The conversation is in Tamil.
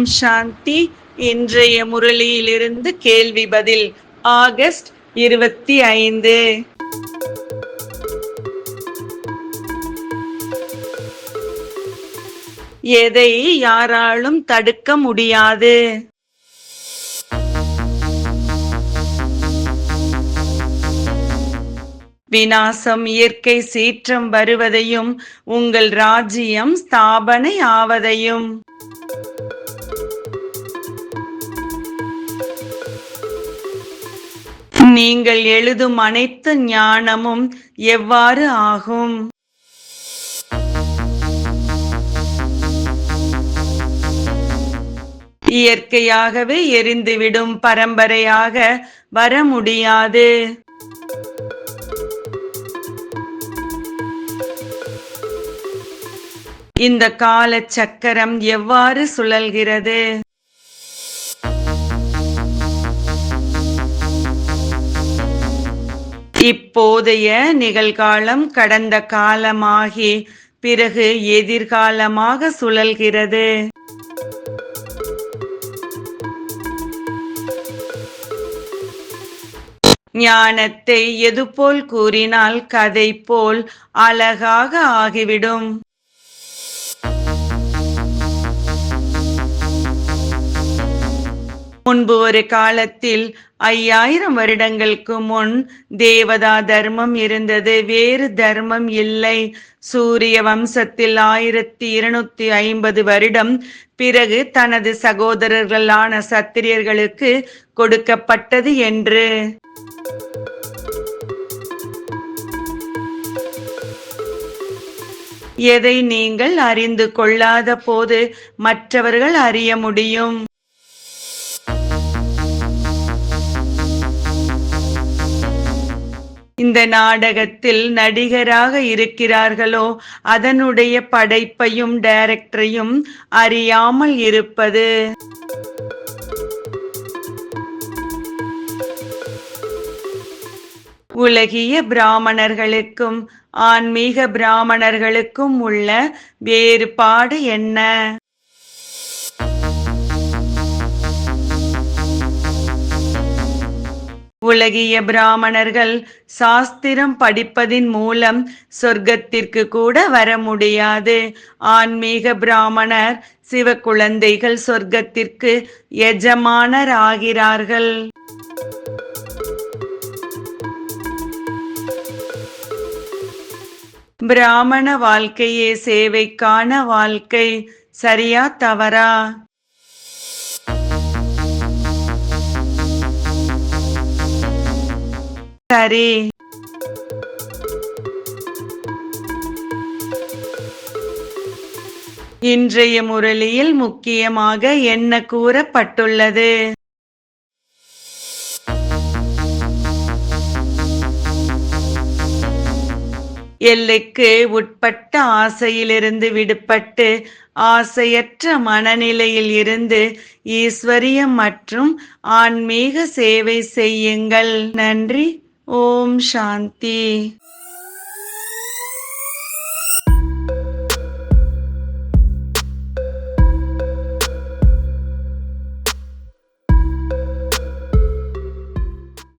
ஓம் சாந்தி. இன்றைய முரளியிலிருந்து கேள்வி பதில் ஆகஸ்ட் இருபத்தி ஐந்து. எதை யாராலும் தடுக்க முடியாது? வினாசம் இயற்கை சீற்றம் வருவதையும் உங்கள் ராஜ்யம் ஸ்தாபனை ஆவதையும். நீங்கள் எழுதும் அனைத்து ஞானமும் எவ்வாறு ஆகும்? இயற்கையாகவே எரிந்துவிடும் பரம்பரையாக வர முடியாது. இந்த கால சக்கரம் எவ்வாறு சுழல்கிறது? இப்போதைய நிகழ்காலம் கடந்த காலமாகி பிறகு எதிர்காலமாக சுழல்கிறது. ஞானத்தை எதுபோல் கூறினால் கதை போல் அழகாக ஆகிவிடும். முன்பு ஒரு காலத்தில் ஐயாயிரம் வருடங்களுக்கு முன் தேவதா தர்மம் இருந்தது. வேறு தர்மம் இல்லை. சூரிய வம்சத்தில் ஆயிரத்தி இருநூத்தி ஐம்பது வருடம் பிறகு தனது சகோதரர்களான சத்திரியர்களுக்கு கொடுக்கப்பட்டது என்று. எதை நீங்கள் அறிந்து கொள்ளாத போது மற்றவர்கள் அறிய முடியும்? இந்த நாடகத்தில் நடிகராக இருக்கிறார்களோ அதனுடைய படைப்பையும் டைரக்டரையும் அறியாமல் இருப்பது. உலகிய பிராமணர்களுக்கும் ஆன்மீக பிராமணர்களுக்கும் உள்ள வேறுபாடு என்ன? உலகிய பிராமணர்கள் சாஸ்திரம் படிப்பதின் மூலம் சொர்க்கத்திற்கு கூட வர முடியாது. ஆன்மீக பிராமணர் சிவ குழந்தைகள் சொர்க்கத்திற்கு எஜமானர் ஆகிறார்கள் பிராமண வாழ்க்கையே சேவைக்கான வாழ்க்கை. சரியா தவறா? சரி. இன்றைய முரளியில் முக்கியமாக என்ன கூறப்பட்டுள்ளது? எல்லைக்கு உட்பட்ட ஆசையிலிருந்து விடுபட்டு ஆசையற்ற மனநிலையில் இருந்து ஈஸ்வரியம் மற்றும் ஆன்மீக சேவை செய்யுங்கள். நன்றி. ஓம் சாந்தி